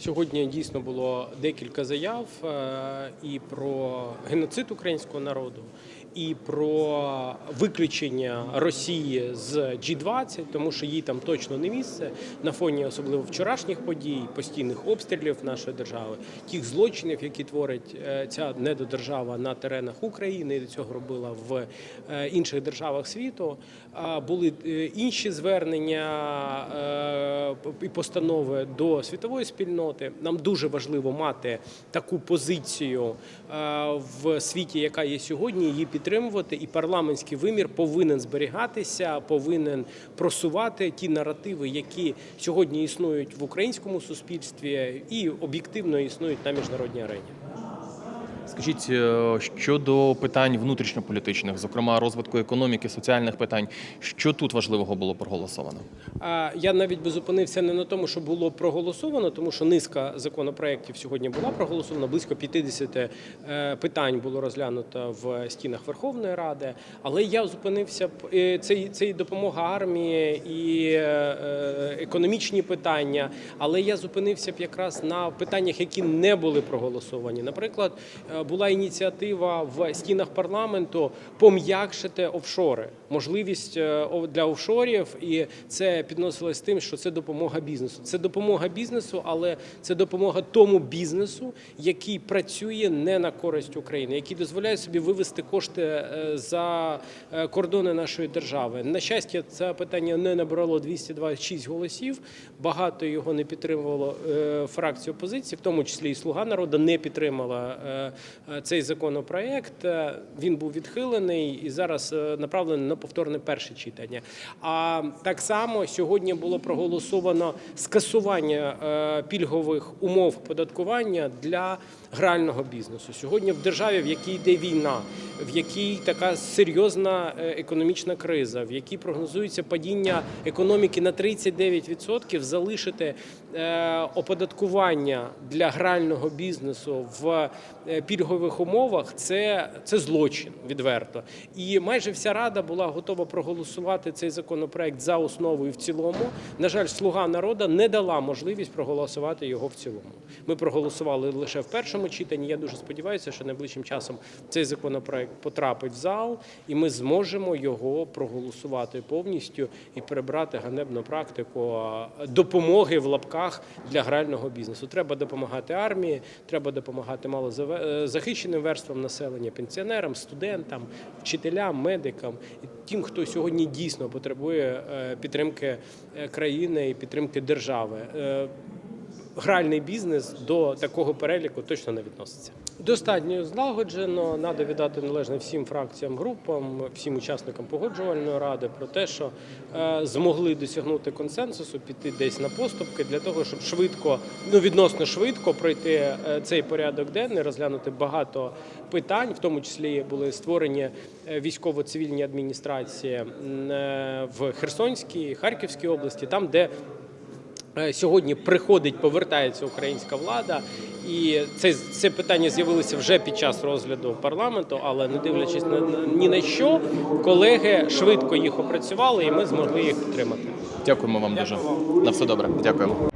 Сьогодні дійсно було декілька заяв е, і про геноцид українського народу, і про виключення Росії з G20, тому що їй там точно не місце на фоні особливо вчорашніх подій, постійних обстрілів нашої держави, тих злочинів, які творить е, ця недодержава на теренах України, і до цього робила в е, інших державах світу. Були інші звернення і постанови до світової спільноти. Нам дуже важливо мати таку позицію е, в світі, яка є сьогодні, її підтримувати. І парламентський вимір повинен зберігатися, повинен просувати ті наративи, які сьогодні існують в українському суспільстві і об'єктивно існують на міжнародній арені. Скажіть е, щодо питань внутрішньополітичних, зокрема розвитку економіки, соціальних питань, що тут важливого було проголосовано? Я навіть би зупинився не на тому, що було проголосовано, тому що низка законопроєктів сьогодні була проголосована. Близько 50 е, питань було розглянуто в стінах Верховної Ради. Але я зупинився б е, це, і допомога армії, і економічні питання. Але я зупинився б якраз на питаннях, які не були проголосовані. Наприклад, була ініціатива в стінах парламенту пом'якшити офшори, можливість е, для офшорів, і це підносилось тим, що це допомога бізнесу. Це допомога бізнесу, але це допомога тому бізнесу, який працює не на користь України, який дозволяє собі вивести кошти е, за е, кордони нашої держави. На щастя, це питання не набрало 226 голосів. Багато його не підтримувало фракції опозиції, в тому числі і Слуга народу не підтримала цей законопроект. Е, Він був відхилений і зараз е, направлений на повторне перше читання. А так само сьогодні було проголосовано скасування е, пільгових умов податкування для грального бізнесу. Сьогодні в державі, в якій йде війна, в якій така серйозна е, економічна криза, в якій прогнозується падіння економіки на 39%, залишити е, оподаткування для грального бізнесу в е, пільгових умовах це, це злочин відверто. І майже вся рада була готова проголосувати цей законопроект за основу і в цілому. На жаль, слуга народу не дала можливість проголосувати його в цілому. Ми проголосували лише в першому читанні. Я дуже сподіваюся, що найближчим часом цей законопроект потрапить в зал, і ми зможемо його проголосувати повністю і прибрати ганебну практику допомоги в лапках для грального бізнесу. Треба допомагати армії, треба допомагати малозахищеним верствам населення, пенсіонерам, студентам, вчителям, медикам тим, хто сьогодні дійсно потребує е, підтримки е, країни і підтримки держави. Гральний бізнес до такого переліку точно не відноситься. Достатньо злагоджено. Треба віддати належне всім фракціям, групам, всім учасникам погоджувальної ради про те, що е, змогли досягнути консенсусу, піти десь на поступки для того, щоб швидко, ну відносно швидко пройти е, цей порядок денний, розглянути багато питань, в тому числі були створені е, військово-цивільні адміністрації в Херсонській, Харківській області, там, де Сьогодні приходить, повертається українська влада, і це, це питання з'явилося вже під час розгляду парламенту, але не дивлячись на на- ні на що, колеги швидко їх опрацювали, і ми змогли їх підтримати. Дякуємо вам дуже. На все добре. Дякуємо.